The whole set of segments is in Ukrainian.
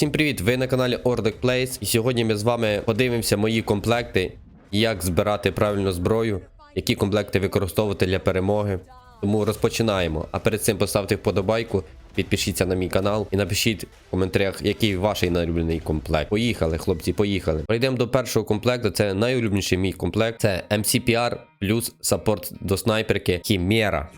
Всім привіт! Ви на каналі Ordek Plays і сьогодні ми з вами подивимося мої комплекти, як збирати правильно зброю, які комплекти використовувати для перемоги. Тому розпочинаємо. А перед цим поставте вподобайку, підпишіться на мій канал і напишіть в коментарях, який ваш найулюблений комплект. Поїхали, хлопці, поїхали. Пройдемо до першого комплекту. Це найулюбленіший мій комплект. Це MCPR плюс саппорт до снайперки Хімера.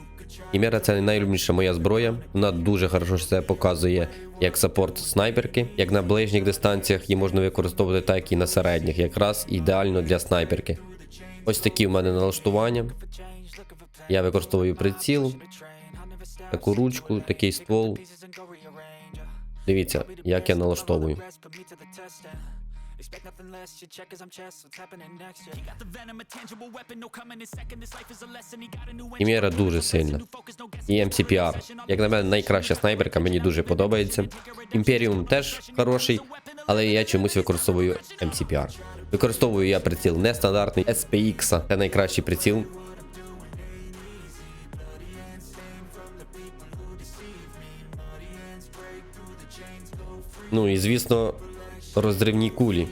Хімера це найулюбленіша моя зброя. Вона дуже хорошо себе показує як саппорт снайперки, як на ближніх дистанціях її можна використовувати, так і на середніх, якраз ідеально для снайперки. Ось такі в мене налаштування. Я використовую приціл, таку ручку, такий ствол. Дивіться, як я налаштовую. Expect nothing less, you check as I'm chess, what's happening next? Yeah. He got the venom, a tangible weapon, no coming in second. This life is a lesson. He got a new Хімера дуже сильна. І MCPR. Як на мене, найкраща снайперка, мені дуже подобається. Імперіум теж хороший, але я чомусь використовую MCPR. Використовую я приціл нестандартний SPX, це найкращий приціл. Ну і звісно, розривні кулі.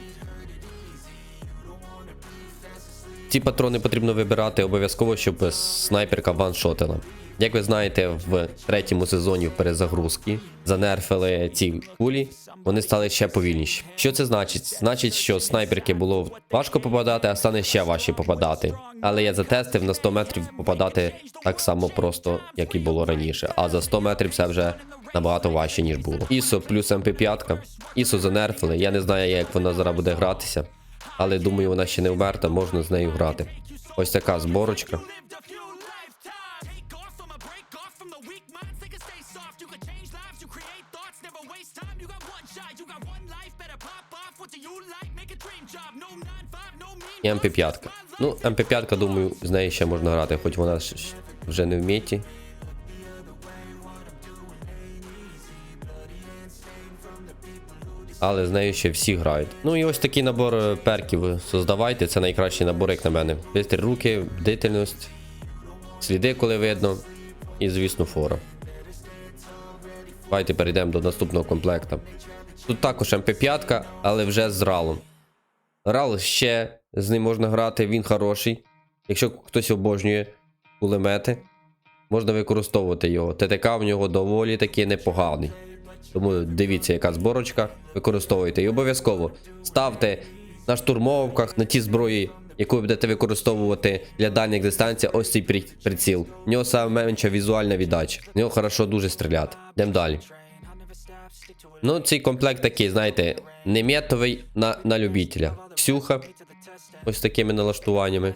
Ці патрони потрібно вибирати обов'язково, щоб снайперка ваншотила. Як ви знаєте, в третьому сезоні в перезагрузці занерфили ці кулі, вони стали ще повільніші. Що це значить? Значить, що снайперки було важко попадати, а стане ще важче попадати. Але я затестив на 100 метрів попадати так само просто, як і було раніше. А за 100 метрів це вже набагато важче, ніж було. ISO плюс MP5. ISO занерфили. Я не знаю, як вона зараз буде гратися. Але думаю, вона ще не вмерта, можна з нею грати. Ось така зборочка. Lived a few lifetimes. Take off from a break off from the weak minds. They can stay soft. You can change lives. You create thoughts. Never waste time. You got one shot. You got one life. Better pop off. What do you like? Make a dream job. No 9-5, no mean. І МП5. Ну, МП5, думаю, з нею ще можна грати, хоч вона вже не в міті. Але з нею ще всі грають. Ну і ось такий набор е, перків создавайте. Це найкращий набор, як на мене. Бистрі руки, бдительність, сліди, коли видно, і, звісно, фора. Давайте перейдемо до наступного комплекта. Тут також МП5, але вже з ралом. Рал ще з ним можна грати, він хороший. Якщо хтось обожнює кулемети, можна використовувати його. ТТК в нього доволі таки непоганий. Тому дивіться, яка зборочка, використовуйте. І обов'язково ставте на штурмовках, на ті зброї, яку ви будете використовувати для дальніх дистанцій, ось цей приціл. В нього саме менша візуальна віддача. В нього хорошо дуже стріляти. Йдемо далі. Ну, цей комплект такий, знаєте, не метовий на, на любителя. Ксюха. Ось такими налаштуваннями.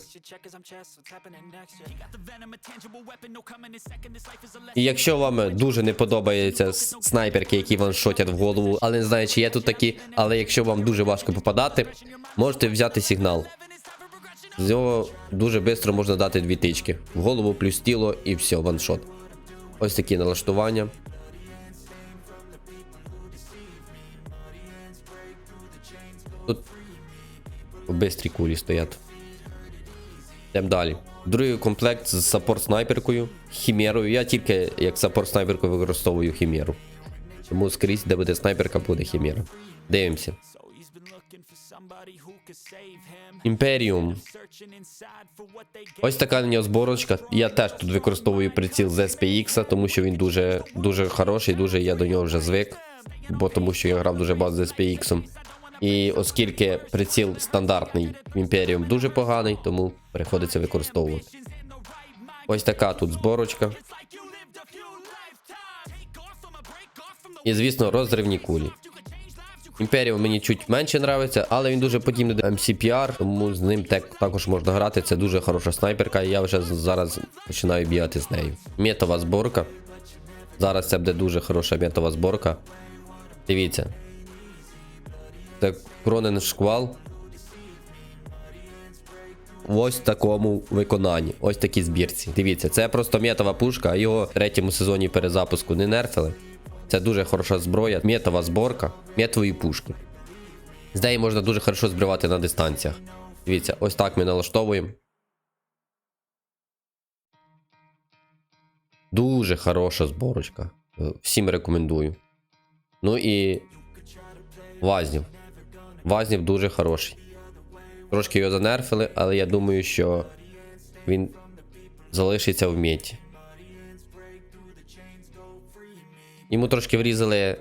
І якщо вам дуже не подобаються снайперки, які ваншотять в голову, але не знаю, чи є тут такі, але якщо вам дуже важко попадати, можете взяти сигнал. З нього дуже швидко можна дати дві тички. В голову плюс тіло і все, ваншот. Ось такі налаштування. Тут бистрі кулі стоять. Йдемо далі. Другий комплект з саппорт снайперкою, хімерою. Я тільки як саппорт снайперку використовую хімеру. Тому скрізь, де буде снайперка, буде хімера. Дивимося. Імперіум. Ось така на нього зборочка. Я теж тут використовую приціл з SPX, тому що він дуже, дуже хороший, дуже я до нього вже звик. Бо тому що я грав дуже багато з SPX. І оскільки приціл стандартний в Імперіум дуже поганий, тому приходиться використовувати. Ось така тут зборочка. І, звісно, розривні кулі. Імперіум мені чуть менше нравиться, але він дуже подібний до MCPR, тому з ним так, також можна грати. Це дуже хороша снайперка, і я вже зараз починаю бігати з нею. Метова зборка. Зараз це буде дуже хороша метова зборка. Дивіться. Це Кронен шквал. В такому виконанні. Ось такій збірці. Дивіться, це просто метова пушка, а його в третьому сезоні перезапуску не нерфили. Це дуже хороша зброя, метова зборка, метової пушки. З неї можна дуже хорошо збривати на дистанціях. Дивіться, ось так ми налаштовуємо. Дуже хороша зборочка. Всім рекомендую. Ну і Вазнів. Вазнів дуже хороший. Трошки його занерфили, але я думаю, що він залишиться в меті. Йому трошки врізали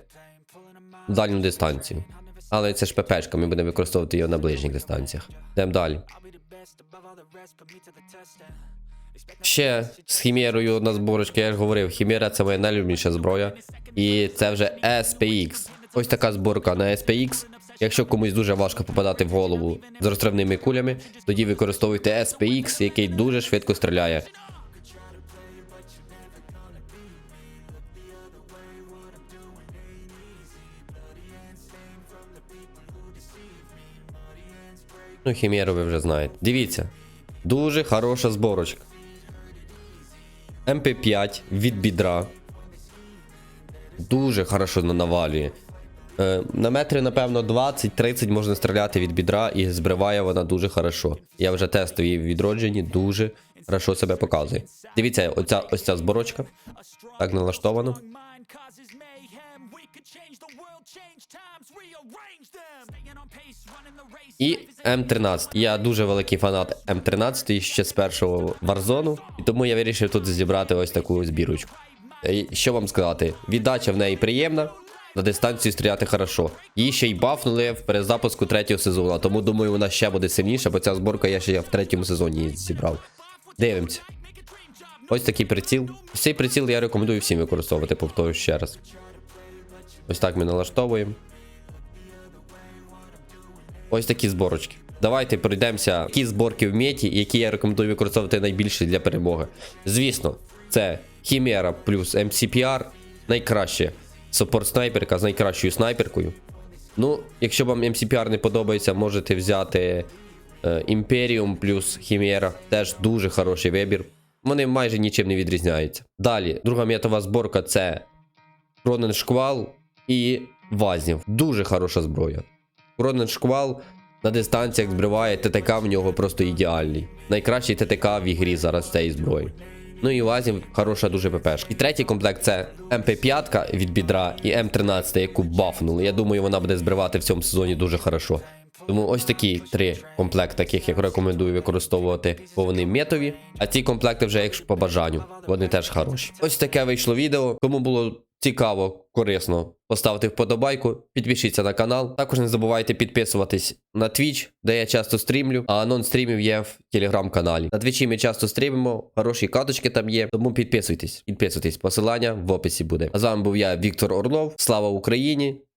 дальню дистанцію. Але це ж ППшка, ми будемо використовувати його на ближніх дистанціях. Йдемо далі. Ще з хімерою на зборочки, я ж говорив, хімера це моя найлюбніша зброя. І це вже SPX. Ось така зборка на SPX. Якщо комусь дуже важко попадати в голову з розтривними кулями, тоді використовуйте SPX, який дуже швидко стріляє. Ну, хімеру ви вже знаєте. Дивіться, дуже хороша зборочка. МП5 від бідра. Дуже хорошо на- навалює. Е, на метри, напевно, 20-30 можна стріляти від бідра і збриває вона дуже хорошо. Я вже тестив її в відродженні, дуже хорошо себе показує. Дивіться, оця, ось ця зборочка. Так налаштовано. І М13. Я дуже великий фанат М13 ще з першого Warzone, і тому я вирішив тут зібрати ось таку збірочку. Е, Що вам сказати? Віддача в неї приємна. На дистанцію стріляти хорошо. Її ще й бафнули в перезапуску третього сезону, тому думаю, вона ще буде сильніша, бо ця зборка я ще в третьому сезоні її зібрав. Дивимося. Ось такий приціл. Цей приціл я рекомендую всім використовувати, повторюю ще раз. Ось так ми налаштовуємо. Ось такі зборочки. Давайте пройдемося, які зборки в меті, які я рекомендую використовувати найбільше для перемоги. Звісно, це Хімера плюс MCPR, найкраще супорт снайперка з найкращою снайперкою. Ну, якщо вам MCPR не подобається, можете взяти е, Imperium плюс Хімера. Теж дуже хороший вибір. Вони майже нічим не відрізняються. Далі, друга метова зборка це Кронен Шквал і Вазнів. Дуже хороша зброя. Кронен Шквал на дистанціях збриває ТТК в нього просто ідеальний. Найкращий ТТК в ігрі зараз цієї зброї. Ну і Вазів хороша дуже ППшка. І третій комплект це МП5 від бідра і М13, яку бафнули. Я думаю, вона буде збривати в цьому сезоні дуже хорошо. Тому ось такі три комплекти, таких я рекомендую використовувати, бо вони метові. А ці комплекти вже якщо по бажанню. Вони теж хороші. Ось таке вийшло відео. Кому було цікаво, корисно, поставте вподобайку, підпишіться на канал. Також не забувайте підписуватись на Twitch, де я часто стрімлю, а анонс стрімів є в телеграм-каналі. На Твічі ми часто стрімимо, хороші каточки там є. Тому підписуйтесь, підписуйтесь. Посилання в описі буде. А з вами був я, Віктор Орлов. Слава Україні!